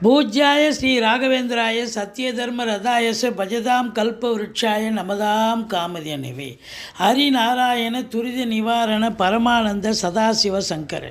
பூஜ்யாய ஸ்ரீ ராகவேந்திராய சத்திய தர்ம ரதாயச பஜதாம் கல்ப விருட்சாய நமதாம் காமதேனவே ஹரிநாராயண துரித நிவாரண பரமானந்த சதாசிவ சங்கர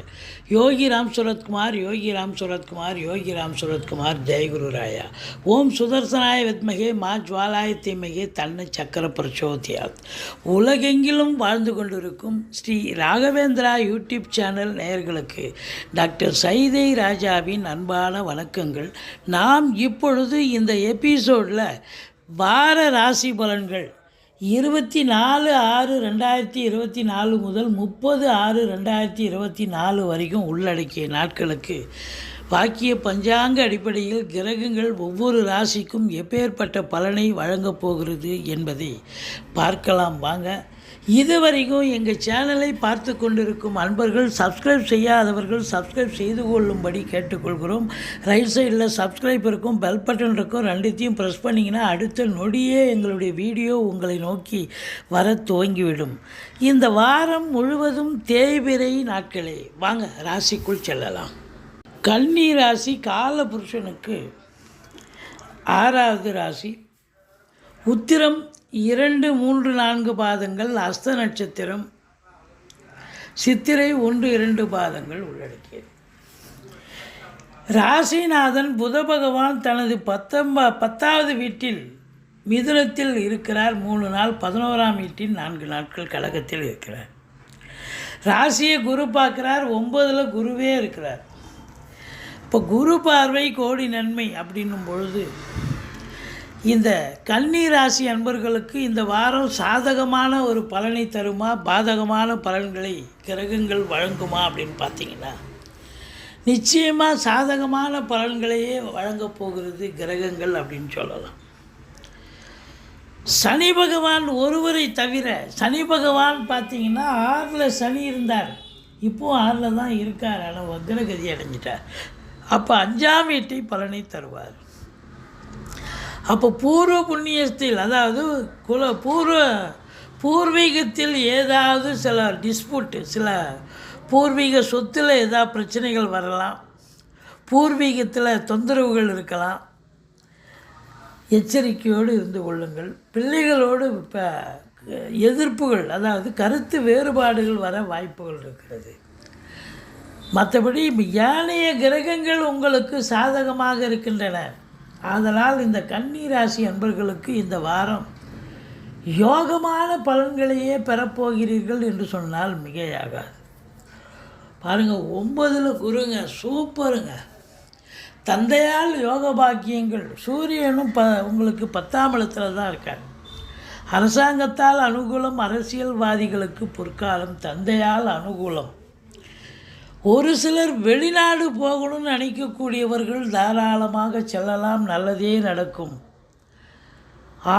யோகி ராம் சுரத்குமார் யோகி ராம் சுரத்குமார் யோகி ராம் சுரத்குமார் ஜெயகுரு ராயா. ஓம் சுதர்சனாய வித்மகே மா ஜுவாலாய தீமகே தன்னை சக்கர பிரச்சோதியாத். உலகெங்கிலும் வாழ்ந்து கொண்டிருக்கும் ஸ்ரீ ராகவேந்திரா யூடியூப் சேனல் நேயர்களுக்கு டாக்டர் சைதை ராஜாவின் அன்பான வணக்கங்கள். நாம் இப்பொழுது இந்த எபிசோடில் வார ராசி பலன்கள் இருபத்தி நாலு ஆறு ரெண்டாயிரத்தி இருபத்தி நாலு முதல் முப்பது ஆறு ரெண்டாயிரத்தி இருபத்தி நாலு வரைக்கும் உள்ளடக்கிய நாட்களுக்கு வாக்கிய பஞ்சாங்க அடிப்படையில் கிரகங்கள் ஒவ்வொரு ராசிக்கும் எப்பேற்பட்ட பலனை வழங்கப் போகிறது என்பதை பார்க்கலாம் வாங்க. இதுவரைக்கும் எங்கள் சேனலை பார்த்து கொண்டிருக்கும் அன்பர்கள் சப்ஸ்கிரைப் செய்யாதவர்கள் சப்ஸ்கிரைப் செய்து கொள்ளும்படி கேட்டுக்கொள்கிறோம். ரைட் சைடில் சப்ஸ்கிரைப் இருக்கும் பெல் பட்டன் இருக்கும் ரெண்டுத்தையும் ப்ரெஸ் பண்ணிங்கன்னா அடுத்த நொடியே எங்களுடைய வீடியோ உங்களை நோக்கி வர துவங்கிவிடும். இந்த வாரம் முழுவதும் தேய்பிரை நாட்களே. வாங்க ராசிக்குள் செல்லலாம். கன்னி ராசி காலபுருஷனுக்கு ஆறாவது ராசி. உத்திரம் இரண்டு மூன்று நான்கு பாதங்கள் அஸ்த நட்சத்திரம். சித்திரை ஒன்று இரண்டு பாதங்கள் உள்ளடக்கியது. ராசிநாதன் புத பகவான் தனது பத்தொன்ப பத்தாவது வீட்டில் மிதுனத்தில் இருக்கிறார். மூணு நாள் பதினோராம் வீட்டில் நான்கு நாட்கள் கழகத்தில் இருக்கிறார். ராசியை குரு பார்க்குறார். ஒன்பதில் குருவே இருக்கிறார். இப்போ குரு பார்வை கோடி நன்மை அப்படின்னும் பொழுது இந்த கன்னி ராசி அன்பர்களுக்கு இந்த வாரம் சாதகமான ஒரு பலனை தருமா? பாதகமான பலன்களை கிரகங்கள் வழங்குமா அப்படின்னு பார்த்தீங்கன்னா நிச்சயமாக சாதகமான பலன்களையே வழங்கப் போகிறது கிரகங்கள் அப்படின்னு சொல்லலாம். சனி பகவான் ஒருவரை தவிர சனி பகவான் பார்த்தீங்கன்னா ஆறில் சனி இருந்தார். இப்போது ஆறில் தான் இருக்கார். ஆனால் வக்ரகதி அடைஞ்சிட்டார். அப்போ அஞ்சாம் வீட்டை பலனை தருவார். அப்போ பூர்வ புண்ணியத்தில் அதாவது குல பூர்வ பூர்வீகத்தில் ஏதாவது சில டிஸ்பியூட்டு சில பூர்வீக சொத்தில் ஏதாவது பிரச்சனைகள் வரலாம். பூர்வீகத்தில் தொந்தரவுகள் இருக்கலாம். எச்சரிக்கையோடு இருந்து கொள்ளுங்கள். பிள்ளைகளோடு இப்போ எதிர்ப்புகள் அதாவது கருத்து வேறுபாடுகள் வர வாய்ப்புகள் இருக்கிறது. மற்றபடி ஏனைய கிரகங்கள் உங்களுக்கு சாதகமாக இருக்கின்றன. ஆதலால் இந்த கன்னி ராசி அன்பர்களுக்கு இந்த வாரம் யோகமான பலன்களையே பெறப்போகிறீர்கள் என்று சொன்னால் மிகையாகாது. பாருங்கள் ஒம்பதில் குருங்க சூப்பருங்க. தந்தையால் யோக பாக்கியங்கள் சூரியனும் ப உங்களுக்கு பத்தாம் இடத்துல தான் இருக்கார். அரசாங்கத்தால் அனுகூலம் அரசியல்வாதிகளுக்கு பொற்காலம் தந்தையால் அனுகூலம். ஒரு சிலர் வெளிநாடு போகணும்னு நினைக்கக்கூடியவர்கள் தாராளமாக செல்லலாம் நல்லதே நடக்கும்.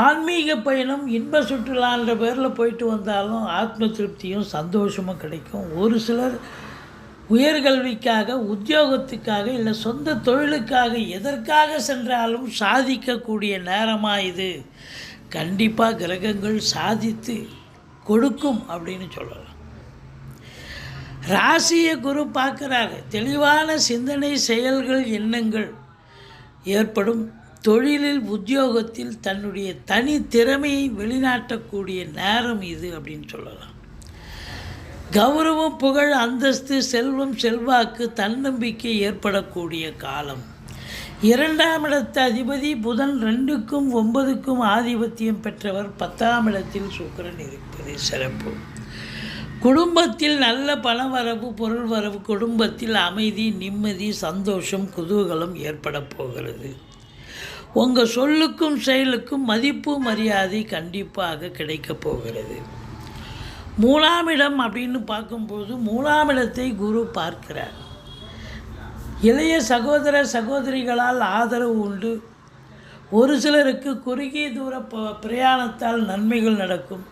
ஆன்மீக பயணம் இன்ப சுற்றுலான்ற பேரில் போயிட்டு வந்தாலும் ஆத்ம திருப்தியும் சந்தோஷமும் கிடைக்கும். ஒரு சிலர் உயர்கல்விக்காக உத்தியோகத்துக்காக இல்லை சொந்த தொழிலுக்காக எதற்காக சென்றாலும் சாதிக்கக்கூடிய நேரமாக இது. கண்டிப்பாக கிரகங்கள் சாதித்து கொடுக்கும் அப்படின்னு சொல்லலாம். ராசியை குரு பார்க்குறாரு. தெளிவான சிந்தனை செயல்கள் எண்ணங்கள் ஏற்படும். தொழிலில் உத்தியோகத்தில் தன்னுடைய தனி திறமையை வெளிநாட்டக்கூடிய நேரம் இது அப்படின்னு சொல்லலாம். கௌரவம் புகழ் அந்தஸ்து செல்வம் செல்வாக்கு தன்னம்பிக்கை ஏற்படக்கூடிய காலம். இரண்டாம் இடத்து அதிபதி புதன் ரெண்டுக்கும் ஒன்பதுக்கும் ஆதிபத்தியம் பெற்றவர் பத்தாம் இடத்தில் சுக்கரன் இருப்பது சிறப்பு. குடும்பத்தில் நல்ல பணவரவு பொருள் வரவு குடும்பத்தில் அமைதி நிம்மதி சந்தோஷம் குதூகலம் ஏற்பட போகிறது. உங்கள் சொல்லுக்கும் செயலுக்கும் மதிப்பு மரியாதை கண்டிப்பாக கிடைக்கப் போகிறது. மூணாம் இடம் அப்படின்னு பார்க்கும்போது மூணாம் இடத்தை குரு பார்க்கிறார். இளைய சகோதர சகோதரிகளால் ஆதரவு உண்டு. ஒரு சிலருக்கு குறுகிய தூர பிரயாணத்தால் நன்மைகள் நடக்கும்.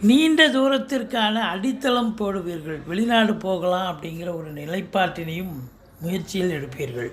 நீண்ட தூரத்திற்கான அடித்தளம் போடுவீர்கள். வெளிநாடு போகலாம் அப்படிங்கிற ஒரு நிலைப்பாட்டினையும் முயற்சியில் எடுப்பீர்கள்.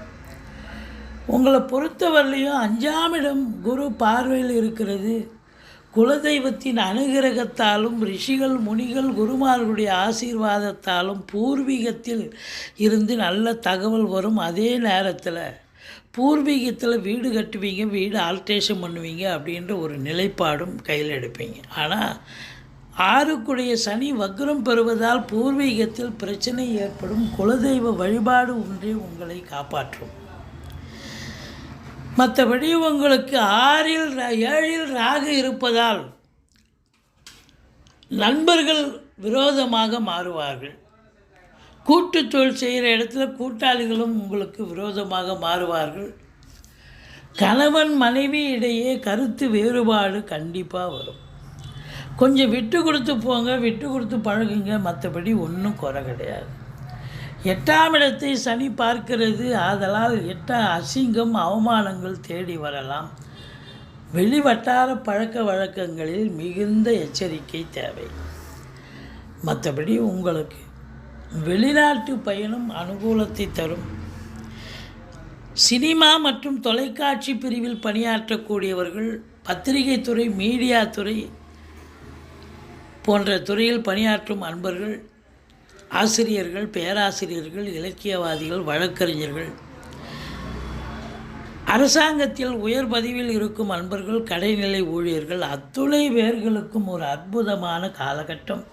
உங்களை பொறுத்தவரையிலையும் அஞ்சாமிடம் குரு பார்வையில் இருக்கிறது. குலதெய்வத்தின் அனுகிரகத்தாலும் ரிஷிகள் முனிகள் குருமார்களுடைய ஆசீர்வாதத்தாலும் பூர்வீகத்தில் இருந்து நல்ல தகவல் வரும் அதே நேரத்தில் பூர்வீகத்தில் வீடு கட்டுவீங்க வீடு ஆல்ட்ரேஷன் பண்ணுவீங்க அப்படின்ற ஒரு நிலைப்பாடும் கையில் எடுப்பீங்க. ஆனால் ஆறுக்குடைய சனி வக்ரம் பெறுவதால் பூர்வீகத்தில் பிரச்சனை ஏற்படும். குலதெய்வ வழிபாடு ஒன்றே உங்களை காப்பாற்றும். மற்றபடி உங்களுக்கு ஆறில் ஏழில் ராகு இருப்பதால் நண்பர்கள் விரோதமாக மாறுவார்கள். கூட்டு தொழில் செய்கிற இடத்துல கூட்டாளிகளும் உங்களுக்கு விரோதமாக மாறுவார்கள். கணவன் மனைவி இடையே கருத்து வேறுபாடு கண்டிப்பாக வரும். கொஞ்சம் விட்டு கொடுத்து போங்க விட்டு கொடுத்து பழகுங்க மற்றபடி ஒன்றும் குறை கிடையாது. எட்டாம் இடத்தை சனி பார்க்கிறது. ஆதலால் எட்ட அசிங்கம் அவமானங்கள் தேடி வரலாம். வெளிவட்டார பழக்க வழக்கங்களில் மிகுந்த எச்சரிக்கை தேவை. மற்றபடி உங்களுக்கு வெளிநாட்டு பயணம் அனுகூலத்தை தரும். சினிமா மற்றும் தொலைக்காட்சி பிரிவில் பணியாற்றக்கூடியவர்கள் பத்திரிகை துறை மீடியா துறை போன்ற துறையில் பணியாற்றும் அன்பர்கள் ஆசிரியர்கள் பேராசிரியர்கள் இலக்கியவாதிகள் வழக்கறிஞர்கள். அரசாங்கத்தில் உயர் பதிவில் இருக்கும் அன்பர்கள் கடைநிலை ஊழியர்கள் அத்துணை பேர்களுக்கும் ஒரு அற்புதமான காலகட்டம்.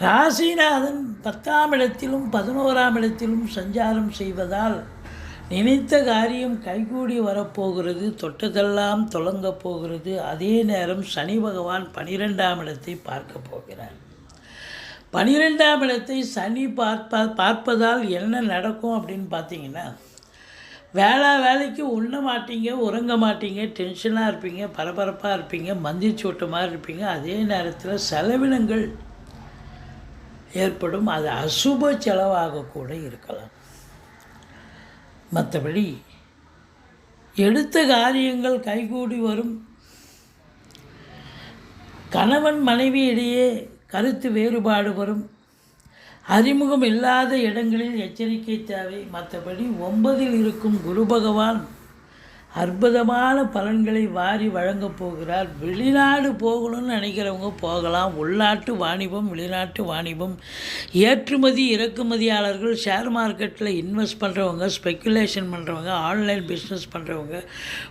ராசிநாதன் பத்தாம் இடத்திலும் பதினோராம் இடத்திலும் சஞ்சாரம் செய்வதால் நினைத்த காரியம் கைகூடி வரப்போகிறது தொட்டதெல்லாம் தொடங்கப் போகிறது. அதே நேரம் சனி பகவான் பனிரெண்டாம் இடத்தை பார்க்க போகிறார். பனிரெண்டாம் இடத்தை சனி பார்ப்ப பார்ப்பதால் என்ன நடக்கும் அப்படின்னு பார்த்தீங்கன்னா வேளா வேலைக்கு உண்ண மாட்டீங்க உறங்க மாட்டீங்க டென்ஷனாக இருப்பீங்க பரபரப்பாக இருப்பீங்க மந்திச்சோட்டு மாதிரி இருப்பீங்க. அதே நேரத்தில் செலவினங்கள் ஏற்படும். அது அசுப செலவாக கூட இருக்கலாம். மற்றபடி எடுத்த காரியங்கள் கைகூடி வரும். கணவன் மனைவி இடையே கருத்து வேறுபாடு வரும். அறிமுகம் இல்லாத இடங்களில் எச்சரிக்கை தேவை. மற்றபடி ஒன்பதில் இருக்கும் குரு பகவான் அற்புதமான பலன்களை வாரி வழங்கப் போகிறார். வெளிநாடு போகணும்னு நினைக்கிறவங்க போகலாம். உள்நாட்டு வாணிபம் வெளிநாட்டு வாணிபம். ஏற்றுமதி இறக்குமதியாளர்கள் ஷேர் மார்க்கெட்டில் இன்வெஸ்ட் பண்ணுறவங்க ஸ்பெக்குலேஷன் பண்ணுறவங்க ஆன்லைன் பிஸ்னஸ் பண்ணுறவங்க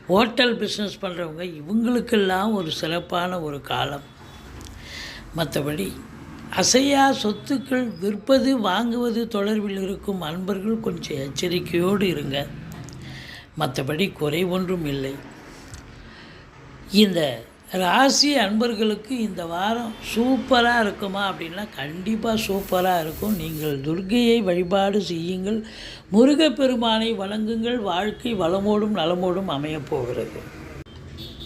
ஹோட்டல் பிஸ்னஸ் பண்ணுறவங்க இவங்களுக்கெல்லாம் ஒரு சிறப்பான ஒரு காலம். மற்றபடி அசையா சொத்துக்கள் விற்பது வாங்குவது தொடர்பில் இருக்கும் அன்பர்கள் கொஞ்சம் எச்சரிக்கையோடு இருங்க. மற்றபடி குறை ஒன்றும் இல்லை. இந்த ராசி அன்பர்களுக்கு இந்த வாரம் சூப்பராக இருக்குமா அப்படின்னா கண்டிப்பாக சூப்பராக இருக்கும். நீங்கள் துர்கையை வழிபாடு செய்யுங்கள். முருகப்பெருமானை வணங்குங்கள். வாழ்க்கை வளமோடும் நலமோடும் அமையப் போகிறது.